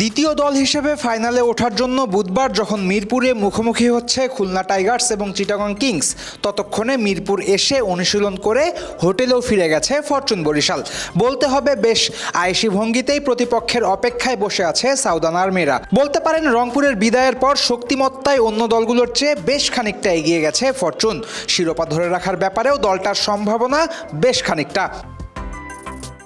দ্বিতীয় দল হিসেবে ফাইনালে ওঠার জন্য বুধবার যখন মিরপুরে মুখোমুখি হচ্ছে খুলনা টাইগার্স এবং চিটাগং কিংস, ততক্ষণে মিরপুর এসে অনুশীলন করে হোটেলেও ফিরে গেছে ফরচুন বরিশাল। বলতে হবে, বেশ আয়েসি ভঙ্গিতেই প্রতিপক্ষের অপেক্ষায় বসে আছে সাউদান আর্মিরা। বলতে পারেন, রংপুরের বিদায়ের পর শক্তিমত্তায় অন্য দলগুলোর চেয়ে বেশ খানিকটা এগিয়ে গেছে ফরচুন। শিরোপা ধরে রাখার ব্যাপারেও দলটার সম্ভাবনা বেশ খানিকটা।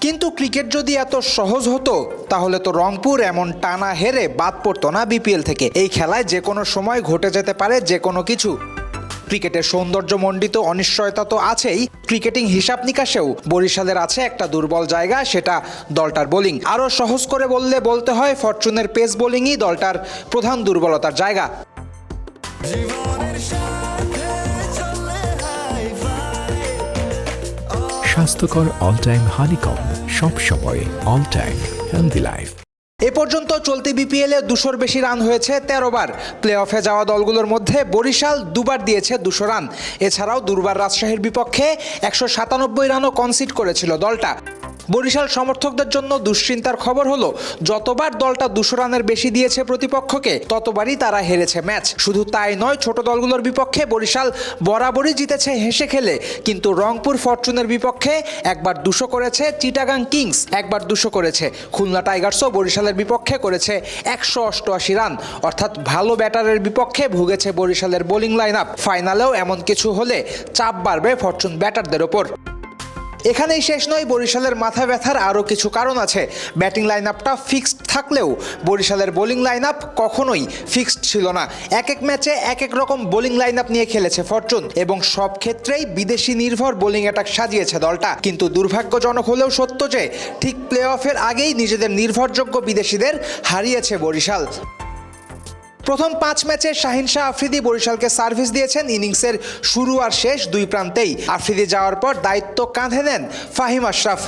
কিন্তু ক্রিকেট যদি এত সহজ হতো, তাহলে তো রংপুর এমন টানা হেরে বাদ পড়তো না বিপিএল থেকে। এই খেলায় যে কোনো সময় ঘটে যেতে পারে যে কোনো কিছু। ক্রিকেটের সৌন্দর্যমণ্ডিত অনিশ্চয়তা তো আছেই, ক্রিকেটিং হিসাব নিকাশেও। বরিশালের আছে একটা দুর্বল জায়গা, সেটা দলটার বোলিং। আরও সহজ করে বললে বলতে হয়, ফরচুনের পেস বোলিংই দলটার প্রধান দুর্বলতার জায়গা। স্বাস্থ্যকর অল টাইম হানিকম। সব সময় অল টাইম হেলদি লাইফ এ পর্যন্ত চলতি বিপিএলে দুশোর বেশি রান হয়েছে তেরো বার। প্লে অফে যাওয়া দলগুলোর মধ্যে বরিশাল দুবার দিয়েছে দুশো রান। এছাড়াও দুর্বার রাজশাহীর বিপক্ষে একশো সাতানব্বই রানও কনসিড করেছিল দলটা। বরিশাল সমর্থকদের জন্য দুশ্চিন্তার খবর হলো, যতবার দলটা দুশো রানের বেশি দিয়েছে প্রতিপক্ষকে, ততবারই তারা হেরেছে ম্যাচ। শুধু তাই নয়, ছোট দলগুলোর বিপক্ষে বরিশাল বরাবরই জিতেছে হেসে খেলে। কিন্তু রংপুর ফরচুনের বিপক্ষে একবার দুশো করেছে চিটাগাং কিংস, একবার দুশো করেছে খুলনা টাইগার্সও বরিশালের বিপক্ষে করেছে একশো অষ্টআশি রান। অর্থাৎ ভালো ব্যাটারের বিপক্ষে ভুগেছে বরিশালের বোলিং লাইন আপ ফাইনালেও এমন কিছু হলে চাপ বাড়বে ফরচুন ব্যাটারদের ওপর। এখানেই শেষ নয়, বরিশালের মাথা ব্যথার আরও কিছু কারণ আছে। ব্যাটিং লাইন আপটা ফিক্সড থাকলেও বরিশালের বোলিং লাইন আপ কখনোই ফিক্সড ছিল না। এক এক ম্যাচে এক এক রকম বোলিং লাইন আপ নিয়ে খেলেছে ফরচুন এবং সব ক্ষেত্রেই বিদেশি নির্ভর বোলিং অ্যাটাক সাজিয়েছে দলটা। কিন্তু দুর্ভাগ্যজনক হলেও সত্য যে, ঠিক প্লে অফের আগেই নিজেদের নির্ভরযোগ্য বিদেশিদের হারিয়েছে বরিশাল। প্রথম পাঁচ ম্যাচে শাহিন শাহ আফ্রিদি বরিশালকে সার্ভিস দিয়েছেন। ইনিংসের শুরু আর শেষ দুই প্রান্তেই। আফ্রিদি যাওয়ার পর দায়িত্ব কাঁধে নেন ফাহিম আশরাফ।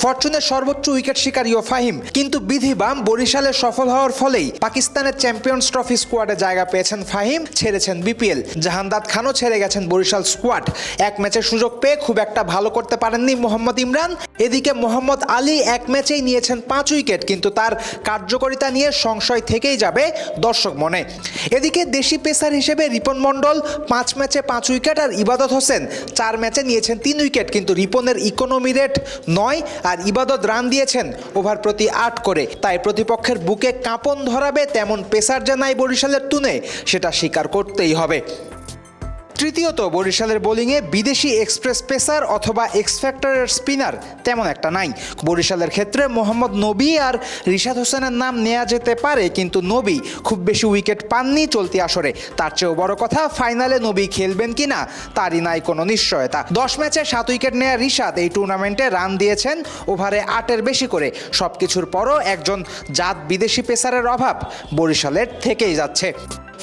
ফরচুনের সর্বোচ্চ উইকেট শিকারীও ফাহিম কিন্তু বিধিবাম বরিশালে সফল হওয়ার ফলেই পাকিস্তানের চ্যাম্পিয়ন্স ট্রফি স্কোয়াডে জায়গা পেয়েছেন ফাহিম, ছেড়েছেন বিপিএল। জাহানদাদ খানও ছেড়ে গেছেন বরিশাল স্কোয়াড। এক ম্যাচের সুযোগ পেয়ে খুব একটা ভালো করতে পারেননি মোহাম্মদ ইমরান। এদিকে মোহাম্মদ আলী এক ম্যাচেই নিয়েছেন পাঁচ উইকেট, কিন্তু তার কার্যকারিতা নিয়ে সংশয় থেকেই যাবে দর্শক মনে। এদিকে দেশি পেসার হিসেবে রিপন মণ্ডল পাঁচ ম্যাচে পাঁচ উইকেট আর ইবাদত হোসেন চার ম্যাচে নিয়েছেন তিন উইকেট, কিন্তু রিপনের ইকোনমি রেট নয় আর ইবাদত রান দিয়েছেন ওভার প্রতি আট করে। তাই প্রতিপক্ষের বুকে কাঁপন ধরাবে তেমন পেসার যে নাই বরিশালের তুনে সেটা স্বীকার করতেই হবে। তৃতীয়ত বরিশালের বোলিংয়ে বিদেশি এক্সপ্রেস পেসার অথবা এক্স ফ্যাক্টরের স্পিনার তেমন একটা নাই। বরিশালের ক্ষেত্রে মোহাম্মদ নবী আর রিশাদ হোসেনের নাম নেওয়া যেতে পারে, কিন্তু নবী খুব বেশি উইকেট পাননি চলতি আসরে। তার চেয়েও বড় কথা, ফাইনালে নবী খেলবেন কিনা, তারই নাই কোনো নিশ্চয়তা। দশ ম্যাচে সাত উইকেট নেওয়া রিশাদ এই টুর্নামেন্টে রান দিয়েছেন ওভারে আটের বেশি করে। সব কিছুর পরও একজন জাত বিদেশি পেসারের অভাব বরিশালের থেকেই যাচ্ছে।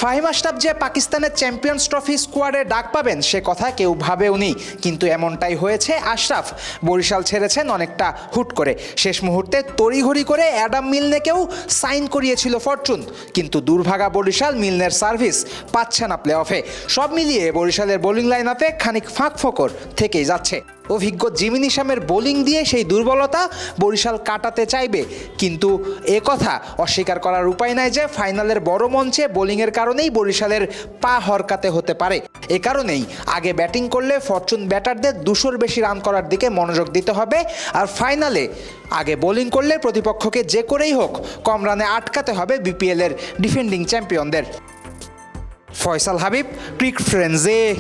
ফাহিম আশরাফ যে পাকিস্তানের চ্যাম্পিয়ন্স ট্রফি স্কোয়াডে ডাক পাবেন, সে কথা কেউ ভাবেওনি কিন্তু এমনটাই হয়েছে আশরাফ। বরিশাল ছেড়েছেন অনেকটা হুট করে। শেষ মুহূর্তে তড়িঘড়ি করে অ্যাডাম মিলনেকেও সাইন করিয়েছিল ফরচুন। কিন্তু দুর্ভাগা বরিশাল মিলনের সার্ভিস পাচ্ছে না প্লে অফে সব মিলিয়ে বরিশালের বোলিং লাইন আপে খানিক ফাঁক ফোকর থেকেই যাচ্ছে। অভিজ্ঞ জিমিন ইসামের বোলিং দিয়ে সেই দুর্বলতা বরিশাল কাটাতে চাইবে। কিন্তু এ কথা অস্বীকার করার উপায় নাই যে ফাইনালের বড় মঞ্চে বোলিংয়ের কারণেই বরিশালের পা হরকাতে হতে পারে। এ কারণেই আগে ব্যাটিং করলে ফরচুন ব্যাটারদের দুশোর বেশি রান করার দিকে মনোযোগ দিতে হবে আর ফাইনালে আগে বোলিং করলে প্রতিপক্ষকে যে করেই হোক কম রানে আটকাতে হবে বিপিএলের ডিফেন্ডিং চ্যাম্পিয়নদের। ফয়সাল হাবিব, ক্রিক ফ্রেন্ডসে।